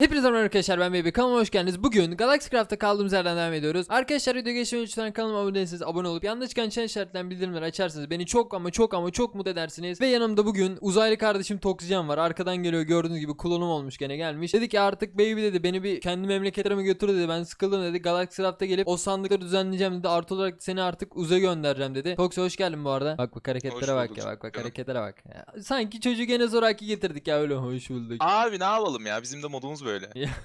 Hepinize merhaba arkadaşlar ben Baby kanalıma hoş geldiniz. Bugün Galaxy Craft'ta kaldığımız yerden devam ediyoruz. Arkadaşlar video geçmeden lütfen kanalıma abone değilseniz abone olup yanında çıkan çan işaretlerinden bildirimleri açarsanız beni çok ama çok ama çok mutlu edersiniz. Ve yanımda bugün uzaylı kardeşim Toksican var. Arkadan geliyor gördüğünüz gibi klonum olmuş gene gelmiş. Dedi ki artık Baby dedi beni bir kendi memleketlerime götür dedi. Ben sıkıldım dedi. Galaxy Craft'ta gelip o sandıkları düzenleyeceğim dedi. Artı olarak seni artık uzaya göndereceğim dedi. Toksi hoş geldin bu arada. Bak bak hareketlere bak ya bak bak hareketlere bak. Ya, sanki çocuğu gene zoraki getirdik ya öyle hoş bulduk. Abi ne yapalım ya bizim de modumuz böyle.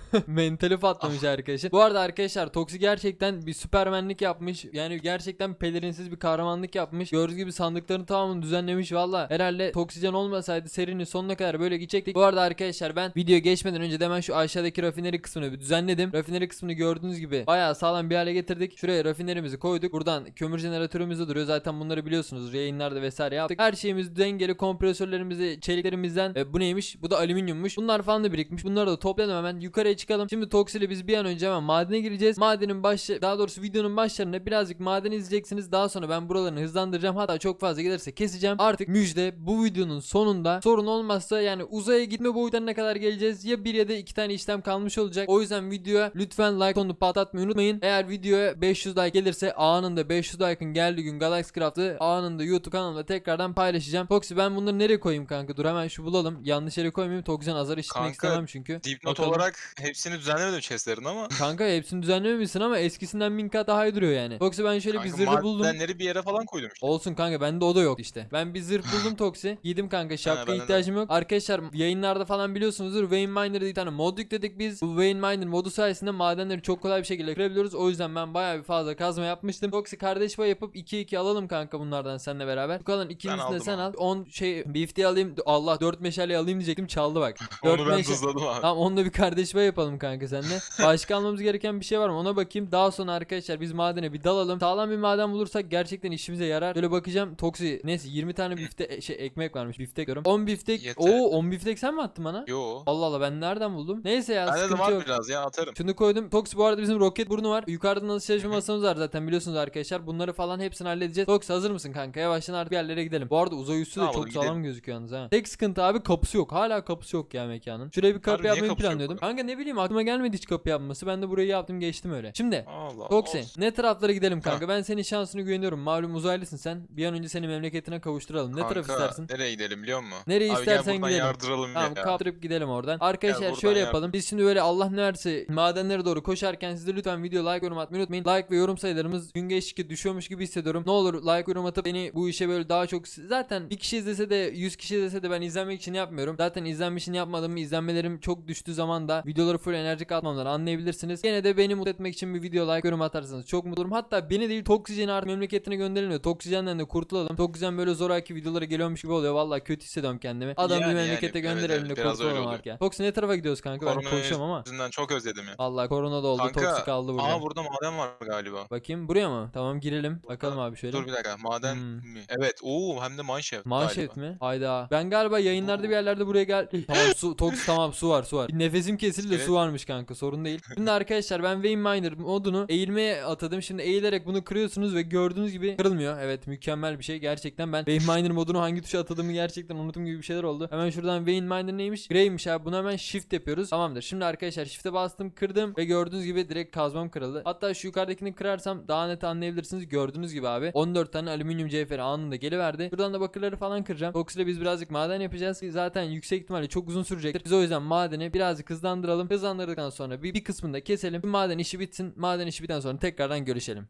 Mentali patlamış arkadaşın. Bu arada arkadaşlar Toksi gerçekten bir süpermenlik yapmış. Yani gerçekten pelerinsiz bir kahramanlık yapmış. Gördüğünüz gibi sandıkların tamamını düzenlemiş. Valla herhalde Toksijen olmasaydı serinin sonuna kadar böyle gidecektik. Bu arada arkadaşlar ben video geçmeden önce de hemen şu aşağıdaki rafineri kısmını bir düzenledim. Rafineri kısmını gördüğünüz gibi bayağı sağlam bir hale getirdik. Şuraya rafinerimizi koyduk. Buradan kömür jeneratörümüz de duruyor. Zaten bunları biliyorsunuz. Yayınlarda vesaire yaptık. Her şeyimiz dengeli. Kompresörlerimizi, çeliklerimizden. E, bu neymiş? Bu da alüminyummuş. Bunlar falan da birikmiş. Bunları da toplayalım hemen. Yukarıya çıkalım. Şimdi Tox ile biz bir an önce hemen madene gireceğiz. Madenin başı daha doğrusu videonun başlarında birazcık maden izleyeceksiniz. Daha sonra ben buralarını hızlandıracağım. Hatta çok fazla gelirse keseceğim. Artık müjde bu videonun sonunda sorun olmazsa yani uzaya gitme boyutlarına kadar geleceğiz. Ya bir ya da iki tane işlem kalmış olacak. O yüzden videoya lütfen like onu patlatmayı unutmayın. Eğer videoya 500 like gelirse anında 500 like'ın geldiği gün Galaxy Craft'ı anında YouTube kanalımda tekrardan paylaşacağım. Toksi ben bunları nereye koyayım kanka? Dur hemen şu bulalım. Yanlış yere koymayayım. Toksi'den azar işitmek istemem çünkü. Dipnot. Olarak hepsini düzenlemedim chestlerin ama. Kanka hepsini düzenlememişsin ama eskisinden bin kat daha iyi duruyor yani. Yoksa ben şöyle bir zırhı buldum. madenleri bir yere falan koydum işte. Olsun kanka bende o da yok işte. Ben bir zırh buldum Toksi. Giydim kanka şapka bende de ihtiyacım yok. Arkadaşlar yayınlarda falan biliyorsunuzdur. Wayne Miner'da bir tane mod yükledik biz. Bu Wayne Miner modu sayesinde madenleri çok kolay bir şekilde kırabiliyoruz. O yüzden ben bayağı bir fazla kazma yapmıştım. Toksi kardeş pay yapıp 2-2 alalım kanka bunlardan seninle beraber. Bu kalan ikincisini de aldım sen al. abi. 10 şey bifte alayım. Allah 4 meşale alayım diyecektim çaldı bak. Dört Onu ben meşe- hızladım abi. Tamam onunla bir kardeş pay yapalım kanka seninle. Başka almamız gereken bir şey var mı? Ona bakayım. Daha sonra arkadaşlar biz madene bir dalalım. Sağlam bir maden bulursak gerçekten işimize yarar. Böyle bakacağım. Toksi neyse 20 tane bifte e, şey ekmek varmış. Biftek diyorum. 10 biftek. Yeter. Oo 10 biftek sen mi attın bana? Yo. Allah Allah ben nereden buldum? Neyse ya Bende de sıkıntı var yok. biraz ya atarım. Şunu koydum. Tox bu arada bizim roket burnu var. Yukarıda nasıl çalışma masamız var zaten biliyorsunuz arkadaşlar. Bunları falan hepsini halledeceğiz. Tox hazır mısın kanka? Yavaştan artık yerlere gidelim. Bu arada uzay üssü de Tamam, çok hadi sağlam gidelim. gözüküyor yalnız ha. Tek sıkıntı abi kapısı yok. Hala kapısı yok ya mekanın. Şuraya bir kapı Harbi niye yapmayı kapısı yok planlıyordum. Bunun? Kanka ne bileyim aklıma gelmedi hiç kapı yapması. Ben de burayı yaptım geçtim öyle. Şimdi Allah Toksi olsun. ne taraflara gidelim kanka? Ben senin şansını güveniyorum. Malum uzaylısın sen. Bir an önce seni memleketine kavuşturalım. Ne taraf Kanka, istersin? Nereye gidelim biliyor musun? Nereye Abi istersen gel gidelim. yardıralım Tamam ya. kaptırıp gidelim oradan. Arkadaşlar şöyle yardım. yapalım. Biz şimdi böyle Allah ne verse madenlere doğru koşarken siz de lütfen video like yorum atmayı unutmayın. Like ve yorum sayılarımız gün geçtikçe düşüyormuş gibi hissediyorum. Ne olur like yorum atıp beni bu işe böyle daha çok zaten bir kişi izlese de 100 kişi izlese de ben izlenmek için yapmıyorum. Zaten izlenmek için yapmadığımı izlenmelerim çok düştüğü zaman da videoları full enerjik atmamdan anlayabilirsiniz. Gene de beni mutlu etmek için bir video like yorum atarsanız çok mutlu olurum. Hatta beni değil Toksijen'i artık memleketine gönderin ve Toksijen'den de kurtulalım. Toksijen böyle zoraki videolara geliyormuş gibi oluyor. Vallahi kötü hissediyorum kendimi. Adam bir Yani, memlekete yani, gönderelim evet, de kurtulalım artık ya. Toksi ne tarafa gidiyoruz kanka? Ben Korona koşuyorum ama. yüzünden çok özledim ya. Allah korona da oldu. Kanka, Toksik kaldı burada. Aa burada maden var galiba. Bakayım buraya mı? Tamam girelim. Bakalım abi şöyle. Dur bir dakika maden Hmm. mi? Evet. Oo hem de mineshaft. Manşet galiba. mi? Hayda. Ben galiba yayınlarda bir yerlerde buraya gel. tamam su, Toks tamam su var su var. Bir nefesim kesildi de Evet. su varmış kanka sorun değil. Şimdi arkadaşlar ben Wayne Miner modunu eğilmeye atadım. Şimdi eğilerek bunu kırıyorsunuz ve gördüğünüz gibi kırılmıyor. Evet mükemmel bir şey. Gerçekten ben Wayne Miner modunu hangi tuşa atadığımı gerçekten unuttum gibi bir şeyler oldu. Hemen şuradan Wayne Miner neymiş? Grey'miş abi. Bunu hemen shift yapıyoruz. Tamamdır. Şimdi arkadaşlar shift'e bastım kırdım ve gördüğünüz gibi direkt kazmam kırıldı. Hatta şu yukarıdakini kırarsam daha net anlayabilirsiniz. Gördüğünüz gibi abi 14 tane alüminyum cevheri anında geliverdi. Buradan da bakırları falan kıracağım. Tox ile biz birazcık maden yapacağız. Zaten yüksek ihtimalle çok uzun sürecektir. Biz o yüzden madeni birazcık hızlandıralım. Hızlandırdıktan sonra bir, bir kısmını da keselim. Maden işi bitsin. Maden işi bitten sonra tekrardan görüşelim.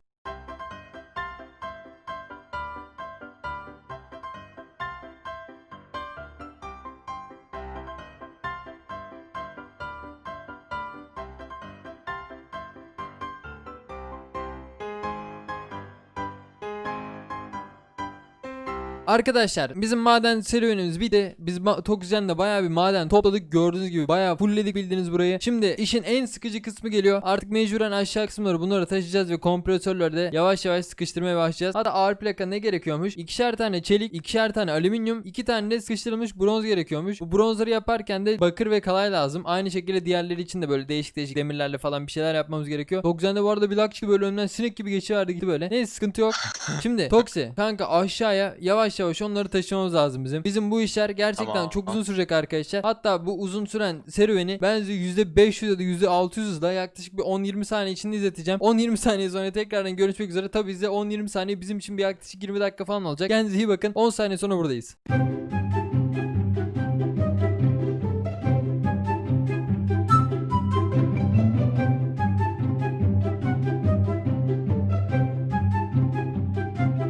Arkadaşlar bizim maden serüvenimiz bitti. Biz Tokuzen'de bayağı bir maden topladık. Gördüğünüz gibi bayağı fullledik bildiğiniz burayı. Şimdi işin en sıkıcı kısmı geliyor. Artık mecburen aşağı kısımları bunları taşıyacağız ve kompresörleri de yavaş yavaş sıkıştırmaya başlayacağız. Hatta ağır plaka ne gerekiyormuş? İkişer tane çelik, ikişer tane alüminyum, iki tane de sıkıştırılmış bronz gerekiyormuş. Bu bronzları yaparken de bakır ve kalay lazım. Aynı şekilde diğerleri için de böyle değişik değişik demirlerle falan bir şeyler yapmamız gerekiyor. Tokuzen'de bu arada bir lakçı böyle önünden sinek gibi geçiverdi gitti böyle. Neyse sıkıntı yok. Şimdi Toksi kanka aşağıya yavaş yavaş yavaş onları taşımamız lazım bizim. Bizim bu işler gerçekten Tamam. çok uzun sürecek arkadaşlar. Hatta bu uzun süren serüveni ben size %500 ya da %600 hızla yaklaşık bir 10-20 saniye içinde izleteceğim. 10-20 saniye sonra tekrardan görüşmek üzere. Tabii size 10-20 saniye bizim için bir yaklaşık 20 dakika falan olacak. Kendinize iyi bakın. 10 saniye sonra buradayız.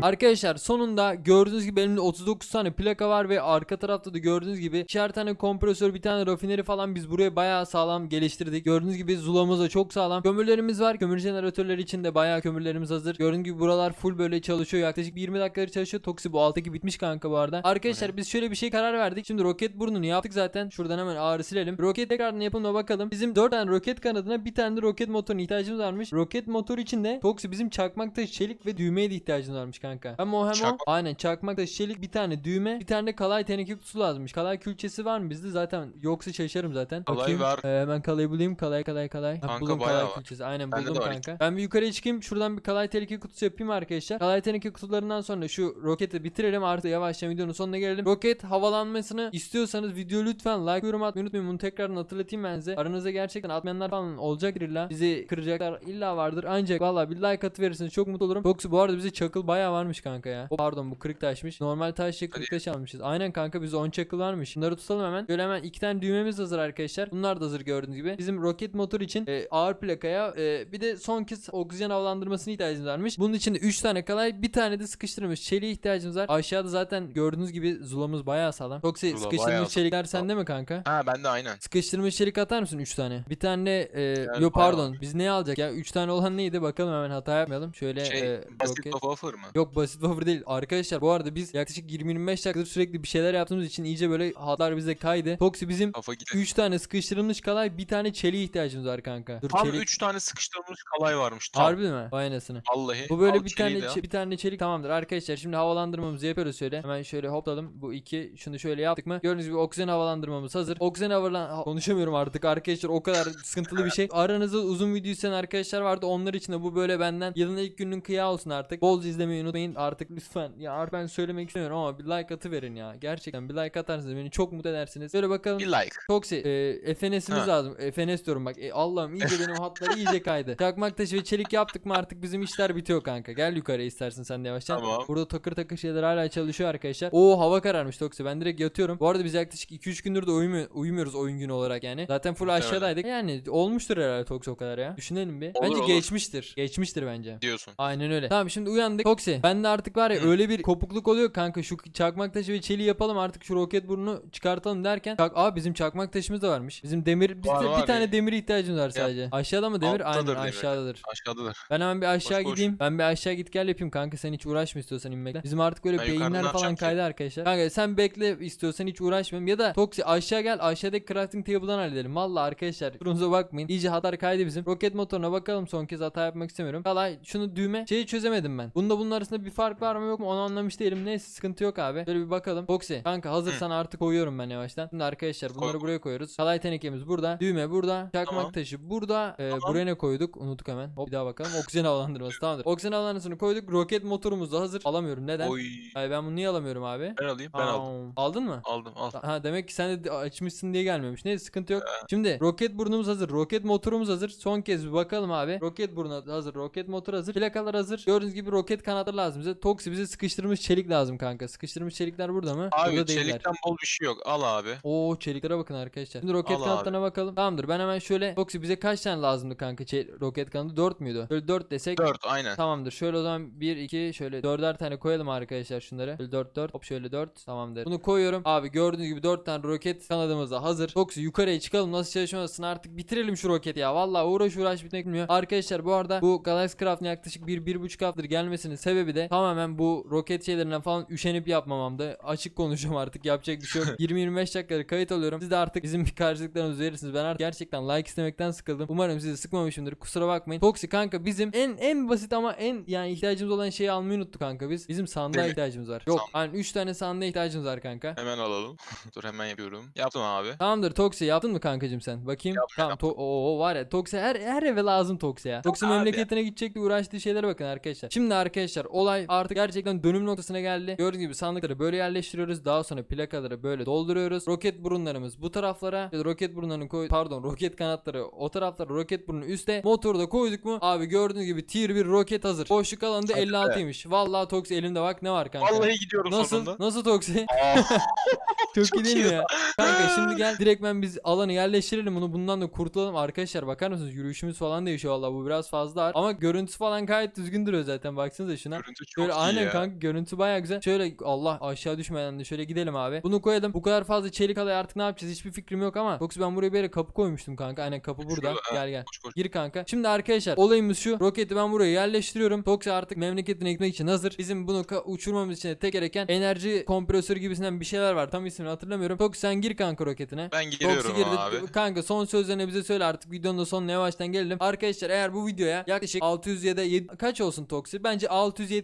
Arkadaşlar sonunda gördüğünüz gibi elimde 39 tane plaka var ve arka tarafta da gördüğünüz gibi ikişer tane kompresör bir tane rafineri falan biz buraya bayağı sağlam geliştirdik. Gördüğünüz gibi zulamız da çok sağlam. Kömürlerimiz var. Kömür jeneratörleri için de bayağı kömürlerimiz hazır. Gördüğünüz gibi buralar full böyle çalışıyor. Yaklaşık bir 20 dakikadır çalışıyor. Toksi bu alttaki bitmiş kanka bu arada. Arkadaşlar biz şöyle bir şey karar verdik. Şimdi roket burnunu yaptık zaten. Şuradan hemen ağrı silelim. Roket tekrardan yapımına bakalım. Bizim 4 tane roket kanadına bir tane de roket motoruna ihtiyacımız varmış. Roket motor için de Toksi bizim çakmak taşı çelik ve düğmeye de ihtiyacımız varmış kanka. Hem o hem o. Çakmak. Aynen çakmak taşı çelik bir tane düğme bir tane de kalay teneke kutusu lazımmış. Kalay külçesi var mı bizde? Zaten yoksa şaşarım zaten. Kalay Bakayım. var. Ee, hemen kalayı bulayım. Kalay kalay kalay. Kanka buldum kalay var. külçesi. Aynen Bende buldum de var kanka. Ben bir yukarıya çıkayım. Şuradan bir kalay teneke kutusu yapayım arkadaşlar. Kalay teneke kutularından sonra şu roketi bitirelim. Artık yavaşça videonun sonuna gelelim. Roket havalanmasını istiyorsanız video lütfen like yorum atmayı unutmayın. Bunu tekrardan hatırlatayım ben size. Aranızda gerçekten atmayanlar falan olacaktır illa. Bizi kıracaklar illa vardır. Ancak valla bir like atıverirseniz çok mutlu olurum. Yoksa bu arada bize çakıl bayağı varmış kanka ya. O, pardon bu kırık taşmış. Normal taşla kırık taş almışız. Aynen kanka bizde 10 çakıl varmış. Bunları tutalım hemen. Şöyle hemen iki tane düğmemiz hazır arkadaşlar. Bunlar da hazır gördüğünüz gibi. Bizim roket motor için e, ağır plakaya e, bir de son kez oksijen havalandırmasına ihtiyacımız varmış. Bunun için de 3 tane kalay bir tane de sıkıştırılmış çeliğe ihtiyacımız var. Aşağıda zaten gördüğünüz gibi zulamız bayağı sağlam. Yoksa Zula bayağı sıkıştırılmış çelikler sende mi kanka? Ha bende aynen. Sıkıştırmış çelik atar mısın 3 tane? Bir tane e, yo bayağı pardon biz ne alacak ya 3 tane olan neydi bakalım hemen hata yapmayalım. Şöyle Şey e, basit roket- buffer mı? Yok basit buffer değil. Arkadaşlar bu arada biz yaklaşık 20-25 dakikadır sürekli bir şeyler yaptığımız için iyice böyle hatlar bize kaydı. Toksi bizim Kafa gider. 3 tane sıkıştırılmış kalay bir tane çeliğe ihtiyacımız var kanka. Dur Tam çelik. 3 tane sıkıştırılmış kalay varmış. Tam. Harbi mi? Vay anasını. Vallahi. Bu böyle Al bir çeliği tane de al. çe- bir tane çelik tamamdır arkadaşlar. Şimdi havalandırmamızı yapıyoruz şöyle. Hemen şöyle hopladım. Bu iki şunu şöyle yaptık mı? Gördüğünüz gibi oksijen havalandırmamız hazır. Oksijen havalan ha- konuşamıyorum artık arkadaşlar. O kadar sıkıntılı bir şey. Aranızda uzun video isteyen arkadaşlar vardı. Onlar için de bu böyle benden yılın ilk gününün kıyağı olsun artık. Bolca izlemeyi unutmayın artık lütfen. Ya artık ben söylemek istemiyorum ama bir like atı verin ya. Gerçekten bir like atarsanız beni çok mutlu edersiniz. Böyle bakalım. Bir like. Toksi e, FNS'imiz lazım. FNS diyorum bak. E, Allah'ım iyice benim hatları iyice kaydı. Çakmak taşı ve çelik yaptık mı artık bizim işler bitiyor kanka. Gel yukarı istersen sen de yavaştan. Tamam. Burada takır takır şeyler hala çalışıyor arkadaşlar. Oo hava kararmış Toksi. Ben direkt yatıyorum. Bu arada biz yaklaşık 2-3 gündür de uyumuyor, uyumuyoruz oyun günü olarak yani. Zaten full aşağıdaydık. Yani olmuştur herhalde Toksi o kadar ya. Düşünelim bir. Olur, bence olur. geçmiştir. Geçmiştir bence. Diyorsun. Aynen öyle. Tamam şimdi uyandık. Toksi. Bende artık var ya öyle bir kopukluk oluyor kanka. Şu çakmak taşı ve çeliği yapalım artık şu roket burnunu çıkartalım derken. Çak, aa bizim çakmak taşımız da varmış. Bizim demir bir, Var, bir var tane ya. demir ihtiyacımız var sadece. Aşağıda mı demir? Alttadır Aynen demir. aşağıdadır. Aşağıdadır. Ben hemen bir aşağı Boş boş. gideyim. Ben bir aşağı git gel yapayım kanka. Sen hiç uğraşma istiyorsan inmekle. Bizim artık böyle Ben beyinler falan yapacağım kaydı arkadaşlar. Kanka sen bekle istiyorsan hiç uğraşmayayım. Ya da Toksi aşağı gel. Aşağıdaki crafting table'dan halledelim. Valla arkadaşlar. Kurunuza bakmayın. İyice hatlar kaydı bizim. Roket motoruna bakalım son kez hata yapmak istemiyorum. Valla şunu düğme şeyi çözemedim ben. Bunda bunun arasında bir fark var mı yok mu onu anlamış değilim. Neyse sıkıntı yok abi. Böyle bir bakalım. Toksi kanka hazırsan artık koyuyorum ben yavaştan. Şimdi arkadaşlar bunları Koy. buraya koyuyoruz. Kalay tenekemiz burada. Düğme burada. Çakmak Tamam. taşı burada. Ee, Tamam. buraya ne koyduk? Unuttuk hemen. Hop bir daha bakalım. Oksijen havalandırması tamamdır. Oksijen havalandırmasını koyduk. Roket motorumuz da hazır. Alamıyorum. Neden? Oy. Ay ben bunu niye alamıyorum abi? Ben alayım. Ben aldım. Aa, Aldın mı? Aldım al. Ha demek ki sen de açmışsın diye gelmemiş. Neyse sıkıntı yok. Şimdi roket burnumuz hazır. Roket motorumuz hazır. Son kez bir bakalım abi. Roket burnu hazır. Roket motor hazır. Plakalar hazır. Gördüğünüz gibi roket kanatları lazım bize. Toksi bize sıkıştırmış çelik lazım kanka. Sıkıştırmış çelikler burada mı? Abi burada değiller. çelikten bol bir şey yok. Al abi. Oo çeliklere bakın arkadaşlar. Şimdi roket Al abi. kanatlarına bakalım. Tamamdır. Ben hemen şöyle Toksi bize kaç tane lazımdı kanka? Çe- roket kanadı 4 müydü? Böyle 4 desek 4 aynen. Tamamdır. Şöyle o zaman 1 2 şöyle dörder tane koyalım arkadaşlar şunları. Böyle 4 4 hop şöyle 4 tamamdır. Bunu koyuyorum. Abi gördüğünüz gibi 4 tane roket kanadımız da hazır. Toksi yukarıya çıkalım. Nasıl çalışmasın artık bitirelim şu roketi ya. Vallahi uğraş uğraş bitmek bilmiyor. Arkadaşlar bu arada bu Galaxy Craft'ın yaklaşık 1 bir, 1.5 haftadır gelmesinin sebebi de tamamen bu roket şeylerinden falan üşenip yapmamamdı. Açık konuşuyorum artık yapacak bir şey yok. 20-25 dakikadır kayıt alıyorum. Siz de artık bizim bir karşılıklarınızı verirsiniz. Ben artık gerçekten like istemekten sıkıldım. Umarım sizi sıkmamışımdır. Kusura bakmayın. Toksi kanka bizim en en basit ama en yani ihtiyacımız olan şeyi almayı unuttuk kanka biz. Bizim sandığa ihtiyacımız var. Yok hani 3 tane sandığa ihtiyacımız var kanka. Hemen alalım. Dur hemen yapıyorum. Yaptım abi. Tamamdır Toksi yaptın mı kankacım sen? Bakayım. Yaptım, tamam. To- Oo var ya Toksi her her eve lazım Toksi ya. Toksi memleketine gidecekti uğraştığı şeylere bakın arkadaşlar. Şimdi arkadaşlar olay artık gerçekten dönüm noktasına geldi. Gördüğünüz gibi sandıkları böyle yerleştiriyoruz. Daha sonra plakaları böyle dolduruyoruz. Roket burunlarımız bu taraflara. İşte roket burunlarını koy pardon roket kanatları o taraflara roket burnu üste. Motoru da koyduk mu? Abi gördüğünüz gibi tier 1 roket hazır. Boşluk alanında Hadi be. 56'ymış. Vallahi Tox elimde bak ne var kanka. Vallahi gidiyorum Nasıl? sonunda. Nasıl Toksi? Aa, Çok, Çok iyi değil mi ya? Kanka şimdi gel direktmen biz alanı yerleştirelim bunu bundan da kurtulalım arkadaşlar bakar mısınız yürüyüşümüz falan değişiyor valla bu biraz fazla ağır ama görüntüsü falan gayet düzgün duruyor zaten baksanıza şuna. görüntü çok Şöyle iyi aynen ya. kanka görüntü baya güzel. Şöyle Allah aşağı düşmeden de şöyle gidelim abi. Bunu koyalım. Bu kadar fazla çelik alay artık ne yapacağız hiçbir fikrim yok ama. Yoksa ben buraya bir yere kapı koymuştum kanka. Aynen kapı burada. Şurada. Gel gel. Koş, koş. Gir kanka. Şimdi arkadaşlar olayımız şu. Roketi ben buraya yerleştiriyorum. Toksi artık memleketine gitmek için hazır. Bizim bunu uçurmamız için de tek gereken enerji kompresörü gibisinden bir şeyler var. Tam ismini hatırlamıyorum. Toksi sen gir kanka roketine. Ben Toksi giriyorum girdi. abi. Kanka son sözlerini bize söyle artık videonun da sonuna yavaştan gelelim. Arkadaşlar eğer bu videoya yaklaşık 600 ya da yedi- kaç olsun Toksi? Bence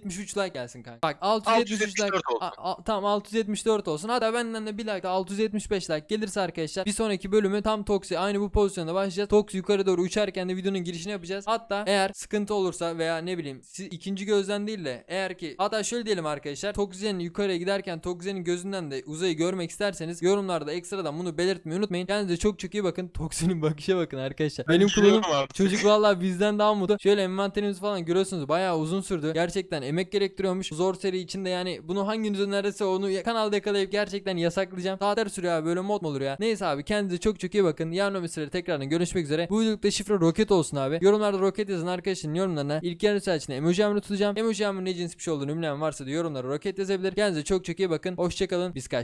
673 like gelsin kanka. Bak 673 like. 674 olsun. A- a- tamam 674 olsun. Hatta benden de bir like de 675 like gelirse arkadaşlar bir sonraki bölümü tam Toksi aynı bu pozisyonda başlayacağız. Toksi yukarı doğru uçarken de videonun girişini yapacağız. Hatta eğer sıkıntı olursa veya ne bileyim siz ikinci gözden değil de eğer ki hatta şöyle diyelim arkadaşlar Toksi'nin yukarıya giderken Toksi'nin gözünden de uzayı görmek isterseniz yorumlarda ekstradan bunu belirtmeyi unutmayın. Kendinize çok çok iyi bakın. Toksi'nin bakışa bakın arkadaşlar. Ben Benim kullanım. Çocuk vallahi bizden daha mutlu. Şöyle envanterimiz falan görüyorsunuz bayağı uzun sürdü. Gerçekten emek gerektiriyormuş. Zor seri içinde yani bunu hanginiz önerirse onu kanalda yakalayıp gerçekten yasaklayacağım. Saatler sürüyor abi böyle mod mu olur ya. Neyse abi kendinize çok çok iyi bakın. Yarın öbür sırada tekrardan görüşmek üzere. Bu videoda şifre roket olsun abi. Yorumlarda roket yazın arkadaşların yorumlarına. İlk yarı saat içinde emoji hamuru tutacağım. Emoji hamurun ne cins bir şey olduğunu bilmeyen varsa da yorumlara roket yazabilir. Kendinize çok çok iyi bakın. Hoşçakalın. Biz kaçtık.